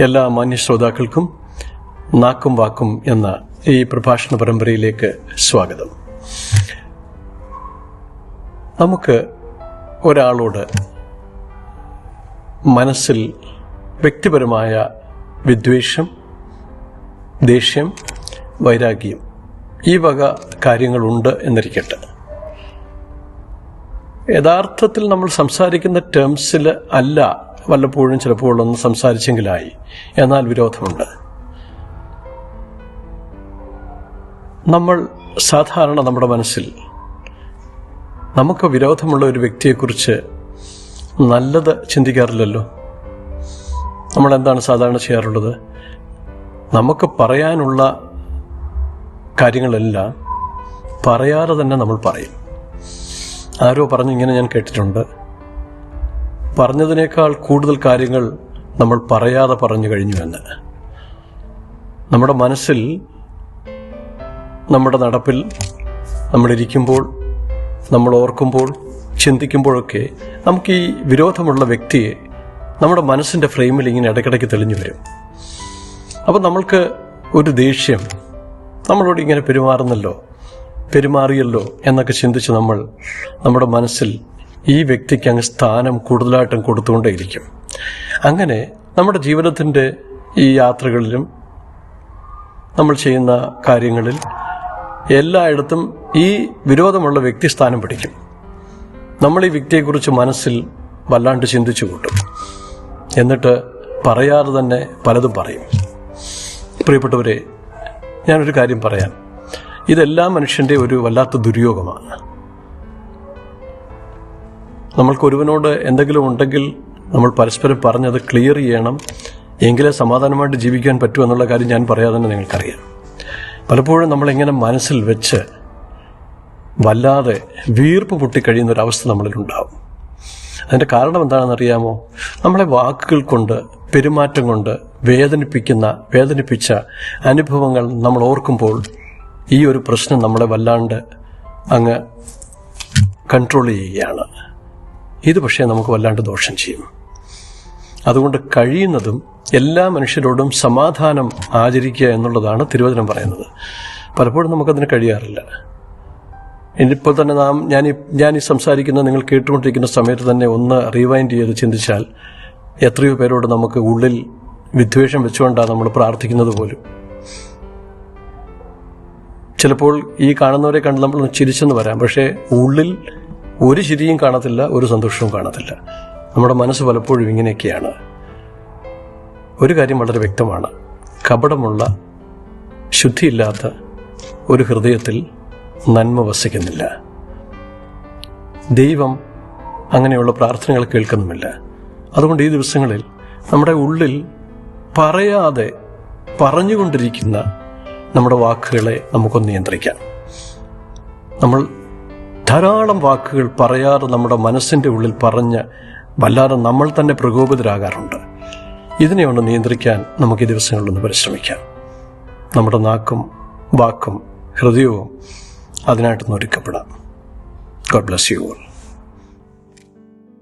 എല്ലാ മാന്യ ശ്രോതാക്കൾക്കും നാക്കും വാക്കും എന്ന ഈ പ്രഭാഷണ പരമ്പരയിലേക്ക് സ്വാഗതം. നമുക്ക് ഒരാളോട് മനസ്സിൽ വ്യക്തിപരമായ വിദ്വേഷം ദേഷ്യം വൈരാഗ്യം ഈ വക കാര്യങ്ങളുണ്ട് എന്നിരിക്കട്ടെ. യഥാർത്ഥത്തിൽ നമ്മൾ സംസാരിക്കുന്ന ടേംസിൽ അല്ല വല്ലപ്പോഴും ചിലപ്പോൾ ഒന്ന് സംസാരിച്ചെങ്കിലായി. എന്നാൽ വിരോധമുണ്ട്. നമ്മൾ സാധാരണ നമ്മുടെ മനസ്സിൽ നമുക്ക് വിരോധമുള്ള ഒരു വ്യക്തിയെക്കുറിച്ച് നല്ലത് ചിന്തിക്കാറില്ലല്ലോ. നമ്മൾ എന്താണ് സാധാരണ ചെയ്യാറുള്ളത്? നമുക്ക് പറയാനുള്ള കാര്യങ്ങളെല്ലാം പറയാതെ തന്നെ നമ്മൾ പറയും. ആരോ പറഞ്ഞിങ്ങനെ ഞാൻ കേട്ടിട്ടുണ്ട്. പറഞ്ഞതിനേക്കാൾ കൂടുതൽ കാര്യങ്ങൾ നമ്മൾ പറയാതെ പറഞ്ഞു കഴിഞ്ഞു എന്ന്. നമ്മുടെ മനസ്സിൽ നമ്മുടെ നടപ്പിൽ നമ്മളിരിക്കുമ്പോൾ നമ്മൾ ഓർക്കുമ്പോൾ ചിന്തിക്കുമ്പോഴൊക്കെ നമുക്ക് ഈ വിരോധമുള്ള വ്യക്തിയെ നമ്മുടെ മനസ്സിന്റെ ഫ്രെയിമിൽ ഇങ്ങനെ ഇടയ്ക്കിടയ്ക്ക് തെളിഞ്ഞു വരും. അപ്പം നമ്മൾക്ക് ഒരു ദേഷ്യം നമ്മളോട് ഇങ്ങനെ പെരുമാറുന്നല്ലോ പെരുമാറിയല്ലോ എന്നൊക്കെ ചിന്തിച്ച് നമ്മൾ നമ്മുടെ മനസ്സിൽ ഈ വ്യക്തിക്ക് അങ്ങ് സ്ഥാനം കൂടുതലായിട്ടും കൊടുത്തുകൊണ്ടേയിരിക്കും. അങ്ങനെ നമ്മുടെ ജീവിതത്തിന്റെ ഈ യാത്രകളിലും നമ്മൾ ചെയ്യുന്ന കാര്യങ്ങളിൽ എല്ലായിടത്തും ഈ വിരോധമുള്ള വ്യക്തി സ്ഥാനം പിടിക്കും. നമ്മൾ ഈ വ്യക്തിയെക്കുറിച്ച് മനസ്സിൽ വല്ലാണ്ട് ചിന്തിച്ചു കൂട്ടും. എന്നിട്ട് പറയാതെ തന്നെ പലതും പറയും. പ്രിയപ്പെട്ടവരെ ഞാനൊരു കാര്യം പറയാം. ഇതെല്ലാം മനുഷ്യന്റെ ഒരു വല്ലാത്ത ദുര്യോഗമാണ്. നമ്മൾക്ക് ഒരുവനോട് എന്തെങ്കിലും ഉണ്ടെങ്കിൽ നമ്മൾ പരസ്പരം പറഞ്ഞത് ക്ലിയർ ചെയ്യണം. എങ്കിലേ സമാധാനമായിട്ട് ജീവിക്കാൻ പറ്റൂ എന്നുള്ള കാര്യം ഞാൻ പറയാതെ തന്നെ നിങ്ങൾക്കറിയാം. പലപ്പോഴും നമ്മളിങ്ങനെ മനസ്സിൽ വെച്ച് വല്ലാതെ വീർപ്പ് പൊട്ടിക്കഴിയുന്ന ഒരവസ്ഥ നമ്മളിലുണ്ടാവും അതിന്റെ കാരണം എന്താണെന്നറിയാമോ? നമ്മളെ വാക്കുകൾ കൊണ്ട് പെരുമാറ്റം കൊണ്ട് വേദനിപ്പിക്കുന്ന വേദനിപ്പിച്ച അനുഭവങ്ങൾ നമ്മൾ ഓർക്കുമ്പോൾ ഈ ഒരു പ്രശ്നം നമ്മളെ വല്ലാണ്ട് അങ്ങ് കൺട്രോൾ ചെയ്യുകയാണ്. ഇത് പക്ഷേ നമുക്ക് വല്ലാണ്ട് ദോഷം ചെയ്യും. അതുകൊണ്ട് കഴിയുന്നതും എല്ലാ മനുഷ്യരോടും സമാധാനം ആചരിക്കുക എന്നുള്ളതാണ് തിരുവചനം പറയുന്നത്. പലപ്പോഴും നമുക്കതിന് കഴിയാറില്ല. ഇനിയിപ്പോൾ തന്നെ നാം ഞാൻ ഞാൻ ഈ സംസാരിക്കുന്ന നിങ്ങൾ കേട്ടുകൊണ്ടിരിക്കുന്ന സമയത്ത് തന്നെ ഒന്ന് റീവൈൻഡ് ചെയ്ത് ചിന്തിച്ചാൽ എത്രയോ പേരോട് നമുക്ക് ഉള്ളിൽ വിദ്വേഷം വെച്ചുകൊണ്ടാണ് നമ്മൾ പ്രാർത്ഥിക്കുന്നത് പോലും. ചിലപ്പോൾ ഈ കാണുന്നവരെ കണ്ട് നമ്മൾ ചിരിച്ചെന്ന് വരാം. പക്ഷേ ഉള്ളിൽ ഒരു ചിരിയും കാണത്തില്ല ഒരു സന്തോഷവും കാണത്തില്ല. നമ്മുടെ മനസ്സ് പലപ്പോഴും ഇങ്ങനെയൊക്കെയാണ്. ഒരു കാര്യം വളരെ വ്യക്തമാണ്. കപടമുള്ള ശുദ്ധിയില്ലാത്ത ഒരു ഹൃദയത്തിൽ നന്മ വസിക്കുന്നില്ല. ദൈവം അങ്ങനെയുള്ള പ്രാർത്ഥനകൾ കേൾക്കുന്നുമില്ല. അതുകൊണ്ട് ഈ ദിവസങ്ങളിൽ നമ്മുടെ ഉള്ളിൽ പറയാതെ പറഞ്ഞുകൊണ്ടിരിക്കുന്ന നമ്മുടെ വാക്കുകളെ നമുക്കൊന്ന് നിയന്ത്രിക്കാം. നമ്മൾ ധാരാളം വാക്കുകൾ പറയാതെ നമ്മുടെ മനസ്സിന്റെ ഉള്ളിൽ പറഞ്ഞ് വല്ലാതെ നമ്മൾ തന്നെ പ്രകോപിതരാകാറുണ്ട്. ഇതിനെ ഒന്ന് നിയന്ത്രിക്കാൻ നമുക്ക് ഈ ദിവസങ്ങളിലൊന്ന് പരിശ്രമിക്കാം. നമ്മുടെ നാക്കും വാക്കും ഹൃദയവും അതിനായിട്ടൊന്ന് ഒരുക്കപ്പെടാം. God bless you all